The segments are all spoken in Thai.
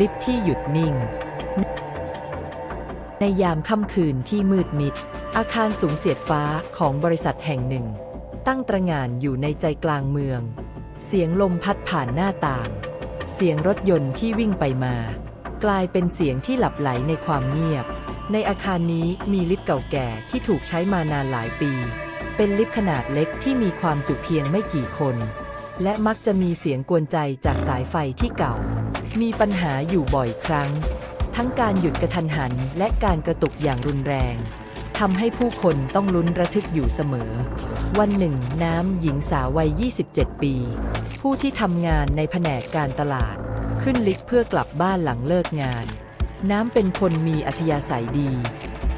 ลิฟที่หยุดนิ่ง ในยามค่ำคืนที่มืดมิด อาคารสูงเสียดฟ้าของบริษัทแห่งหนึ่ง ตั้งตระหง่านอยู่ในใจกลางเมือง เสียงลมพัดผ่านหน้าต่าง เสียงรถยนต์ที่วิ่งไปมา กลายเป็นเสียงที่หลับไหลในความเงียบ ในอาคารนี้มีลิฟต์เก่าแก่ที่ถูกใช้มานานหลายปี เป็นลิฟต์ขนาดเล็กที่มีความจุเพียงไม่กี่คนและมักจะมีเสียงกวนใจจากสายไฟที่เก่า มีปัญหาอยู่บ่อยครั้ง ทั้งการหยุดกระทันหันและการกระตุกอย่างรุนแรงทำให้ผู้คนต้องลุ้นระทึกอยู่เสมอ วันหนึ่ง น้ำหญิงสาววัย 27 ปี ผู้ที่ทำงานในแผนกการตลาด ขึ้นลิฟต์เพื่อกลับบ้านหลังเลิกงาน น้ำเป็นคนมีอัธยาศัยดี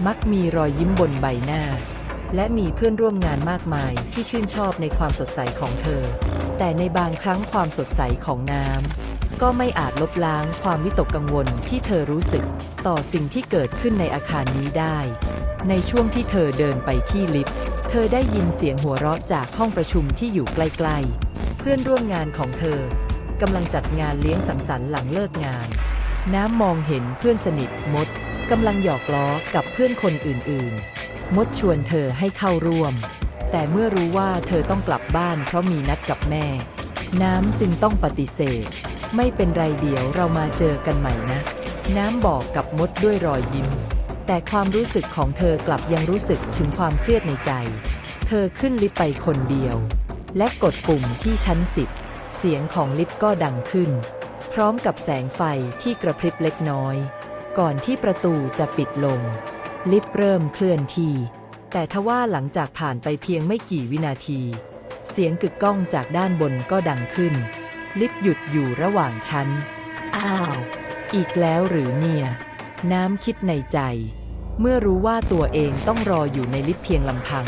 มักมีรอยยิ้มบนใบหน้า และมีเพื่อนร่วมงานมากมายที่ชื่นชอบในความสดใสของเธอ แต่ในบางครั้งความสดใสของน้ำ ก็ไม่อาจลบล้างความวิตกกังวลที่เธอรู้สึก ต่อสิ่งที่เกิดขึ้นในอาคารนี้ได้ ในช่วงที่เธอเดินไปที่ลิฟต์ เธอได้ยินเสียงหัวเราะจากห้องประชุมที่อยู่ใกล้ๆ เพื่อนร่วมงานของเธอกำลังจัดงานเลี้ยงสังสรรค์หลังเลิกงาน น้ำมองเห็นเพื่อนสนิทมดกำลังหยอกล้อกับเพื่อนคนอื่นๆ มดชวนเธอให้เข้าร่วม แต่เมื่อรู้ว่าเธอต้องกลับบ้านเพราะมีนัดกับแม่ น้ำจึงต้องปฏิเสธ ไม่เป็นไรเดี๋ยวเรามาเจอกันใหม่นะ น้ำบอกกับมดด้วยรอยยิ้ม แต่ความรู้สึกของเธอกลับยังรู้สึกถึงความเครียดในใจ เธอขึ้นลิฟต์ไปคนเดียว และกดปุ่มที่ชั้นสิบเสียงของลิฟต์ก็ดังขึ้น พร้อมกับแสงไฟที่กระพริบเล็กน้อย ก่อนที่ประตูจะปิดลง ลิฟต์เริ่มเคลื่อนที่ แต่ทว่าหลังจากผ่านไปเพียงไม่กี่วินาที เสียงกึกก้องจากด้านบนก็ดังขึ้น ลิฟต์หยุดอยู่ระหว่างชั้น อ้าว อีกแล้วหรือเนี่ย น้ำคิดในใจ เมื่อรู้ว่าตัวเองต้องรออยู่ในลิฟต์เพียงลำพัง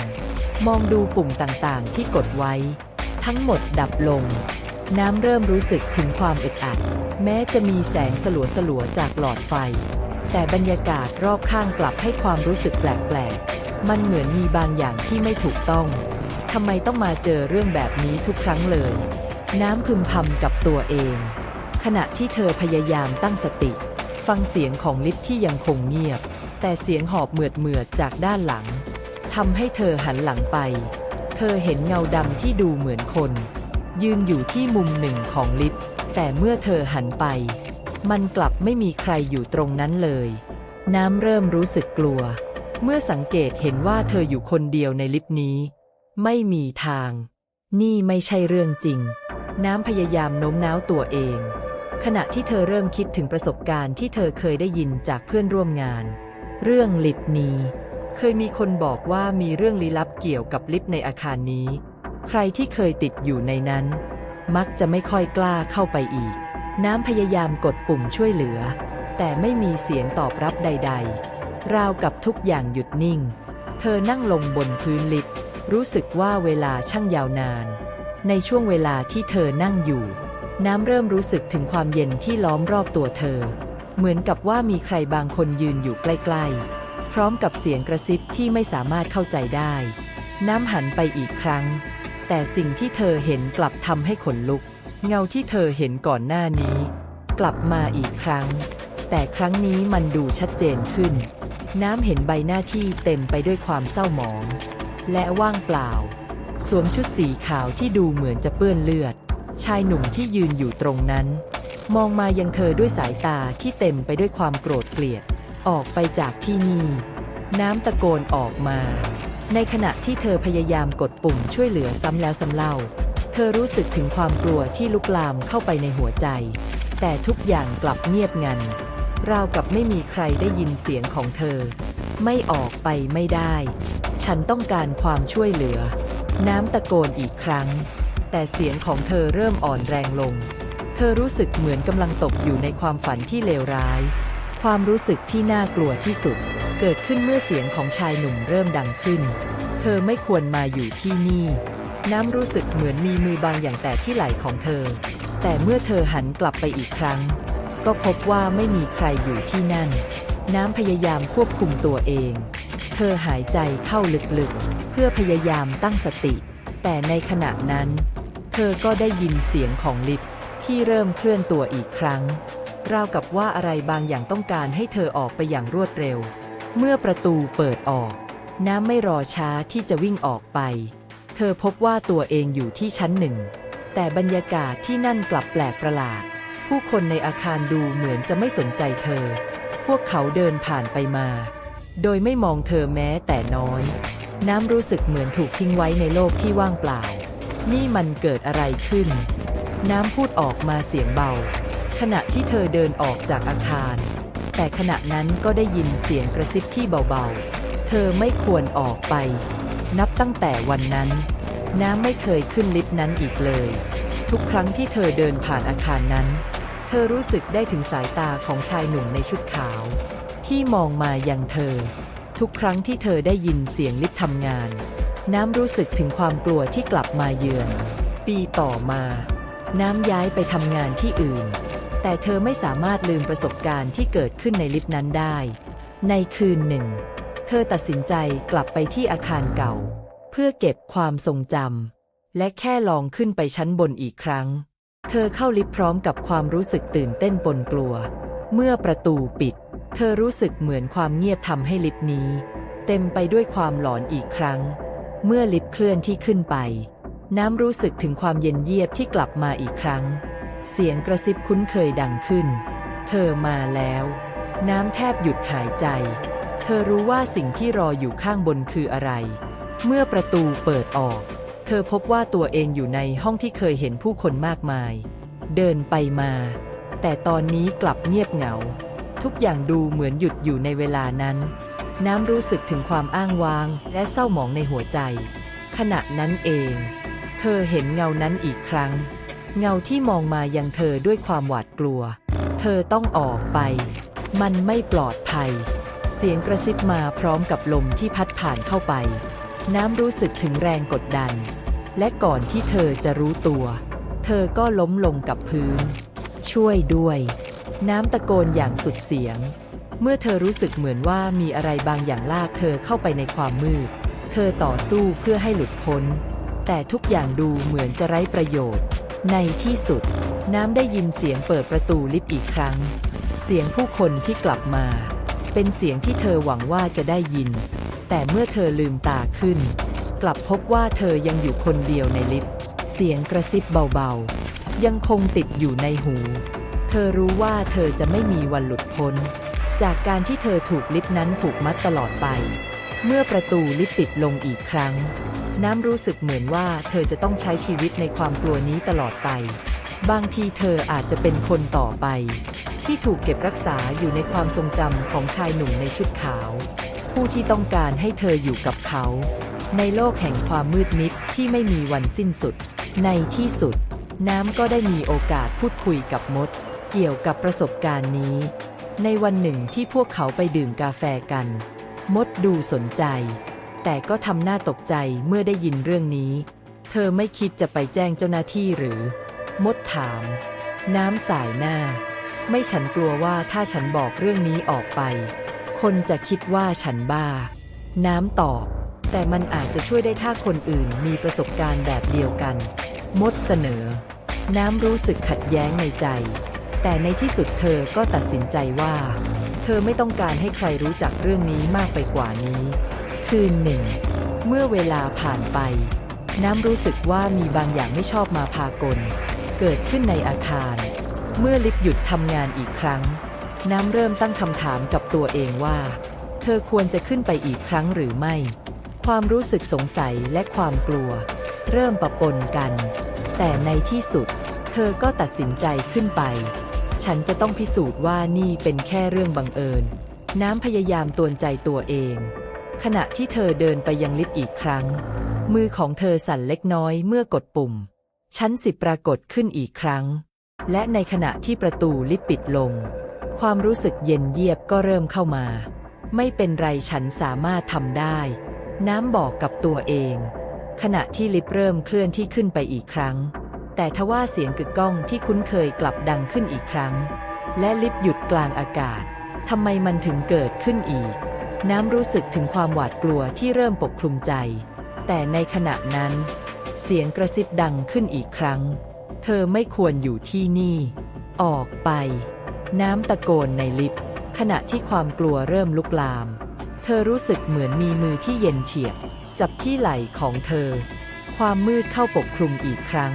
มองดูปุ่มต่างๆ ที่กดไว้ ทั้งหมดดับลง น้ำเริ่มรู้สึกถึงความอึดอัด แม้จะมีแสงสลัวๆจากหลอดไฟ แต่บรรยากาศรอบข้างกลับให้ความรู้สึกแปลกๆ มันเหมือนมีบางอย่างที่ไม่ถูกต้องทำไมต้องมาเจอเรื่องแบบนี้ทุกครั้งเลย น้ำพึมพำกับตัวเอง ขณะที่เธอพยายามตั้งสติ ฟังเสียงของลิฟที่ยังคงเงียบ แต่เสียงหอบเหมือดเหมือดจากด้านหลังทำให้เธอหันหลังไป เธอเห็นเงาดำที่ดูเหมือนคน ยืนอยู่ที่มุมหนึ่งของลิฟต์แต่เมื่อเธอหันไป มันกลับไม่มีใครอยู่ตรงนั้นเลย น้ำเริ่มรู้สึกกลัว เมื่อสังเกตเห็นว่าเธออยู่คนเดียวในลิฟต์นี้ ไม่มีทาง นี่ไม่ใช่เรื่องจริง น้ำพยายามโน้มน้าวตัวเอง ขณะที่เธอเริ่มคิดถึงประสบการณ์ที่เธอเคยได้ยินจากเพื่อนร่วมงาน เรื่องลิฟต์นี้ เคยมีคนบอกว่ามีเรื่องลี้ลับเกี่ยวกับลิฟต์ในอาคารนี้ ใครที่เคยติดอยู่ในนั้น มักจะไม่ค่อยกล้าเข้าไปอีก น้ำพยายามกดปุ่มช่วยเหลือ แต่ไม่มีเสียงตอบรับใด ๆ ราวกับทุกอย่างหยุดนิ่ง เธอนั่งลงบนพื้นลิฟต์รู้สึกว่าเวลาช่างยาวนาน ในช่วงเวลาที่เธอนั่งอยู่ น้ำเริ่มรู้สึกถึงความเย็นที่ล้อมรอบตัวเธอ เหมือนกับว่ามีใครบางคนยืนอยู่ใกล้ๆ พร้อมกับเสียงกระซิบที่ไม่สามารถเข้าใจได้ น้ำหันไปอีกครั้ง แต่สิ่งที่เธอเห็นกลับทำให้ขนลุก เงาที่เธอเห็นก่อนหน้านี้ กลับมาอีกครั้ง แต่ครั้งนี้มันดูชัดเจนขึ้น น้ำเห็นใบหน้าที่เต็มไปด้วยความเศร้าหมอง และว่างเปล่า สวมชุดสีขาวที่ดูเหมือนจะเปื้อนเลือด ชายหนุ่มที่ยืนอยู่ตรงนั้น มองมายังเธอด้วยสายตาที่เต็มไปด้วยความโกรธเกลียด ออกไปจากที่นี่ น้ำตะโกนออกมา ในขณะที่เธอพยายามกดปุ่มช่วยเหลือซ้ำแล้วซ้ำเล่า เธอรู้สึกถึงความกลัวที่ลุกลามเข้าไปในหัวใจ แต่ทุกอย่างกลับเงียบงันราวกับไม่มีใครได้ยินเสียงของเธอ ไม่ออกไปไม่ได้ ฉันต้องการความช่วยเหลือ น้ำตะโกนอีกครั้ง แต่เสียงของเธอเริ่มอ่อนแรงลง เธอรู้สึกเหมือนกำลังตกอยู่ในความฝันที่เลวร้าย ความรู้สึกที่น่ากลัวที่สุด เกิดขึ้นเมื่อเสียงของชายหนุ่มเริ่มดังขึ้น เธอไม่ควรมาอยู่ที่นี่ น้ำรู้สึกเหมือนมีมือบางอย่างแตะที่ไหล่ของเธอ แต่เมื่อเธอหันกลับไปอีกครั้ง ก็พบว่าไม่มีใครอยู่ที่นั่น น้ำพยายามควบคุมตัวเอง เธอหายใจเข้าลึกๆ เพื่อพยายามตั้งสติ แต่ในขณะนั้น เธอก็ได้ยินเสียงของลิฟที่เริ่มเคลื่อนตัวอีกครั้ง ราวกับว่าอะไรบางอย่างต้องการให้เธอออกไปอย่างรวดเร็ว เมื่อประตูเปิดออก น้ำไม่รอช้าที่จะวิ่งออกไป เธอพบว่าตัวเองอยู่ที่ชั้นหนึ่ง แต่บรรยากาศที่นั่นกลับแปลกประหลาด ผู้คนในอาคารดูเหมือนจะไม่สนใจเธอ พวกเขาเดินผ่านไปมา โดยไม่มองเธอแม้แต่น้อย น้ำรู้สึกเหมือนถูกทิ้งไว้ในโลกที่ว่างเปล่า นี่มันเกิดอะไรขึ้น น้ำพูดออกมาเสียงเบา ขณะที่เธอเดินออกจากอาคาร แต่ขณะนั้นก็ได้ยินเสียงกระซิบที่เบาๆ เธอไม่ควรออกไป นับตั้งแต่วันนั้น น้ำไม่เคยขึ้นลิฟต์นั้นอีกเลย ทุกครั้งที่เธอเดินผ่านอาคารนั้น เธอรู้สึกได้ถึงสายตาของชายหนุ่มในชุดขาว ที่มองมายังเธอ ทุกครั้งที่เธอได้ยินเสียงลิฟต์ทำงาน น้ำรู้สึกถึงความกลัวที่กลับมาเยือน ปีต่อมา น้ำย้ายไปทำงานที่อื่น แต่เธอไม่สามารถลืมประสบการณ์ที่เกิดขึ้นในลิฟต์นั้นได้ ในคืนหนึ่ง เธอตัดสินใจกลับไปที่อาคารเก่า เพื่อเก็บความทรงจำและแค่ลองขึ้นไปชั้นบนอีกครั้ง เธอเข้าลิฟต์พร้อมกับความรู้สึกตื่นเต้นปนกลัว เมื่อประตูปิด เธอรู้สึกเหมือนความเงียบทำให้ลิฟต์นี้ เต็มไปด้วยความหลอนอีกครั้ง เมื่อลิฟต์เคลื่อนที่ขึ้นไป น้ำรู้สึกถึงความเย็นเยียบที่กลับมาอีกครั้ง เสียงกระซิบคุ้นเคยดังขึ้น เธอมาแล้ว น้ำแทบหยุดหายใจ เธอรู้ว่าสิ่งที่รออยู่ข้างบนคืออะไร เมื่อประตูเปิดออก เธอพบว่าตัวเองอยู่ในห้องที่เคยเห็นผู้คนมากมาย เดินไปมา แต่ตอนนี้กลับเงียบเหงา ทุกอย่างดูเหมือนหยุดอยู่ในเวลานั้น น้ำรู้สึกถึงความอ้างว้าง และเศร้าหมองในหัวใจ ขณะนั้นเอง เธอเห็นเงานั้นอีกครั้ง เงาที่มองมายังเธอด้วยความหวาดกลัว เธอต้องออกไป มันไม่ปลอดภัย เสียงกระซิบมาพร้อมกับลมที่พัดผ่านเข้าไป น้ำรู้สึกถึงแรงกดดัน และก่อนที่เธอจะรู้ตัว เธอก็ล้มลงกับพื้น ช่วยด้วย น้ำตะโกนอย่างสุดเสียง เมื่อเธอรู้สึกเหมือนว่ามีอะไรบางอย่างลากเธอเข้าไปในความมืด เธอต่อสู้เพื่อให้หลุดพ้น แต่ทุกอย่างดูเหมือนจะไร้ประโยชน์ ในที่สุด น้ำได้ยินเสียงเปิดประตูลิฟต์อีกครั้ง เสียงผู้คนที่กลับมา เป็นเสียงที่เธอหวังว่าจะได้ยิน แต่เมื่อเธอลืมตาขึ้น กลับพบว่าเธอยังอยู่คนเดียวในลิฟต์เสียงกระซิบเบาๆ ยังคงติดอยู่ในหู เธอรู้ว่าเธอจะไม่มีวันหลุดพ้น จากการที่เธอถูกลิฟต์นั้นผูกมัดตลอดไป เมื่อประตูลิฟต์ปิดลงอีกครั้ง น้ำรู้สึกเหมือนว่าเธอจะต้องใช้ชีวิตในความกลัวนี้ตลอดไป บางทีเธออาจจะเป็นคนต่อไป ที่ถูกเก็บรักษาอยู่ในความทรงจำของชายหนุ่มในชุดขาว ผู้ที่ต้องการให้เธออยู่กับเขา ในโลกแห่งความมืดมิดที่ไม่มีวันสิ้นสุด ในที่สุด น้ำก็ได้มีโอกาสพูดคุยกับมด เกี่ยวกับประสบการณ์นี้ ในวันหนึ่งที่พวกเขาไปดื่มกาแฟกัน มดดูสนใจ แต่ก็ทำหน้าตกใจเมื่อได้ยินเรื่องนี้ เธอไม่คิดจะไปแจ้งเจ้าหน้าที่หรือ มดถาม น้ำสายหน้า ไม่ฉันกลัวว่าถ้าฉันบอกเรื่องนี้ออกไป คนจะคิดว่าฉันบ้า น้ำตอบ แต่มันอาจจะช่วยได้ถ้าคนอื่นมีประสบการณ์แบบเดียวกัน มดเสนอ น้ำรู้สึกขัดแย้งในใจ แต่ในที่สุดเธอก็ตัดสินใจว่า เธอไม่ต้องการให้ใครรู้จักเรื่องนี้มากไปกว่านี้ คืนหนึ่ง เมื่อเวลาผ่านไป น้ำรู้สึกว่ามีบางอย่างไม่ชอบมาพากล เกิดขึ้นในอาคาร เมื่อลิฟต์หยุดทำงานอีกครั้ง น้ำเริ่มตั้งคำถามกับตัวเองว่า เธอควรจะขึ้นไปอีกครั้งหรือไม่ ความรู้สึกสงสัยและความกลัว เริ่มปะปนกัน แต่ในที่สุด เธอก็ตัดสินใจขึ้นไป ฉันจะต้องพิสูจน์ว่านี่เป็นแค่เรื่องบังเอิญ น้ำพยายามตวนใจตัวเอง ขณะที่เธอเดินไปยังลิฟต์อีกครั้ง มือของเธอสั่นเล็กน้อยเมื่อกดปุ่ม ชั้นสิบปรากฏขึ้นอีกครั้ง และในขณะที่ประตูลิฟต์ปิดลง ความรู้สึกเย็นเยียบก็เริ่มเข้ามา ไม่เป็นไรฉันสามารถทำได้ น้ำบอกกับตัวเอง ขณะที่ลิฟต์เริ่มเคลื่อนที่ขึ้นไปอีกครั้ง แต่ทว่าเสียงกึกก้องที่คุ้นเคยกลับดังขึ้นอีกครั้ง และลิฟต์หยุดกลางอากาศทำไมมันถึงเกิดขึ้นอีก น้ำรู้สึกถึงความหวาดกลัวที่เริ่มปกคลุมใจ แต่ในขณะนั้น เสียงกระซิบดังขึ้นอีกครั้ง เธอไม่ควรอยู่ที่นี่ ออกไป น้ำตะโกนในลิฟต์ขณะที่ความกลัวเริ่มลุกลาม เธอรู้สึกเหมือนมีมือที่เย็นเฉียบ จับที่ไหล่ของเธอ ความมืดเข้าปกคลุมอีกครั้ง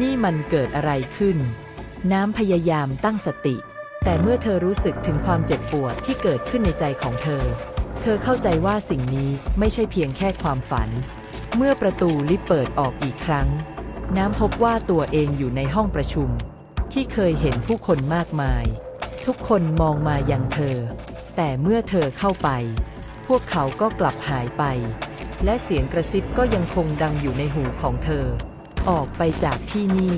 นี่มันเกิดอะไรขึ้น น้ำพยายามตั้งสติ แต่เมื่อเธอรู้สึกถึงความเจ็บปวดที่เกิดขึ้นในใจของเธอ เธอเข้าใจว่าสิ่งนี้ไม่ใช่เพียงแค่ความฝัน เมื่อประตูลิฟต์เปิดออกอีกครั้ง น้ำพบว่าตัวเองอยู่ในห้องประชุม ที่เคยเห็นผู้คนมากมาย ทุกคนมองมายังเธอ แต่เมื่อเธอเข้าไป พวกเขาก็กลับหายไป และเสียงกระซิบก็ยังคงดังอยู่ในหูของเธอ ออกไปจากที่นี่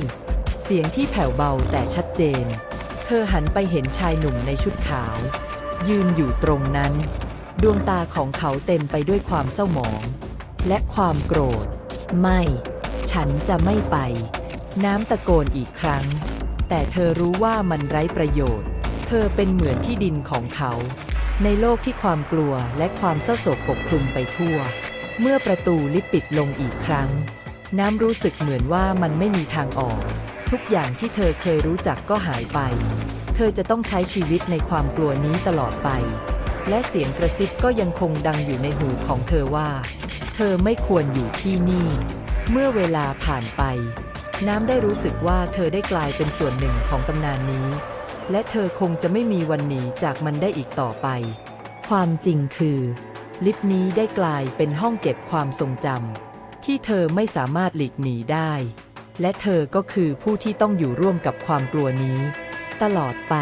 เสียงที่แผ่วเบาแต่ชัดเจน เธอหันไปเห็นชายหนุ่มในชุดขาว ยืนอยู่ตรงนั้น ดวงตาของเขาเต็มไปด้วยความเศร้าหมอง และความโกรธ ไม่ ฉันจะไม่ไป น้ำตะโกนอีกครั้ง แต่เธอรู้ว่ามันไร้ประโยชน์ เธอเป็นเหมือนที่ดินของเขา ในโลกที่ความกลัวและความเศร้าโศกปกคลุมไปทั่ว เมื่อประตูลิฟต์ปิดลงอีกครั้ง น้ำรู้สึกเหมือนว่ามันไม่มีทางออก ทุกอย่างที่เธอเคยรู้จักก็หายไป เธอจะต้องใช้ชีวิตในความกลัวนี้ตลอดไป และเสียงกระซิบก็ยังคงดังอยู่ในหูของเธอว่า เธอไม่ควรอยู่ที่นี่ เมื่อเวลาผ่านไป น้ำได้รู้สึกว่าเธอได้กลายเป็นส่วนหนึ่งของตำนานนี้ และเธอคงจะไม่มีวันหนีจากมันได้อีกต่อไป ความจริงคือ ลิฟต์นี้ได้กลายเป็นห้องเก็บความทรงจำ ที่เธอไม่สามารถหลีกหนีได้ และเธอก็คือผู้ที่ต้องอยู่ร่วมกับความกลัวนี้ ตลอดไป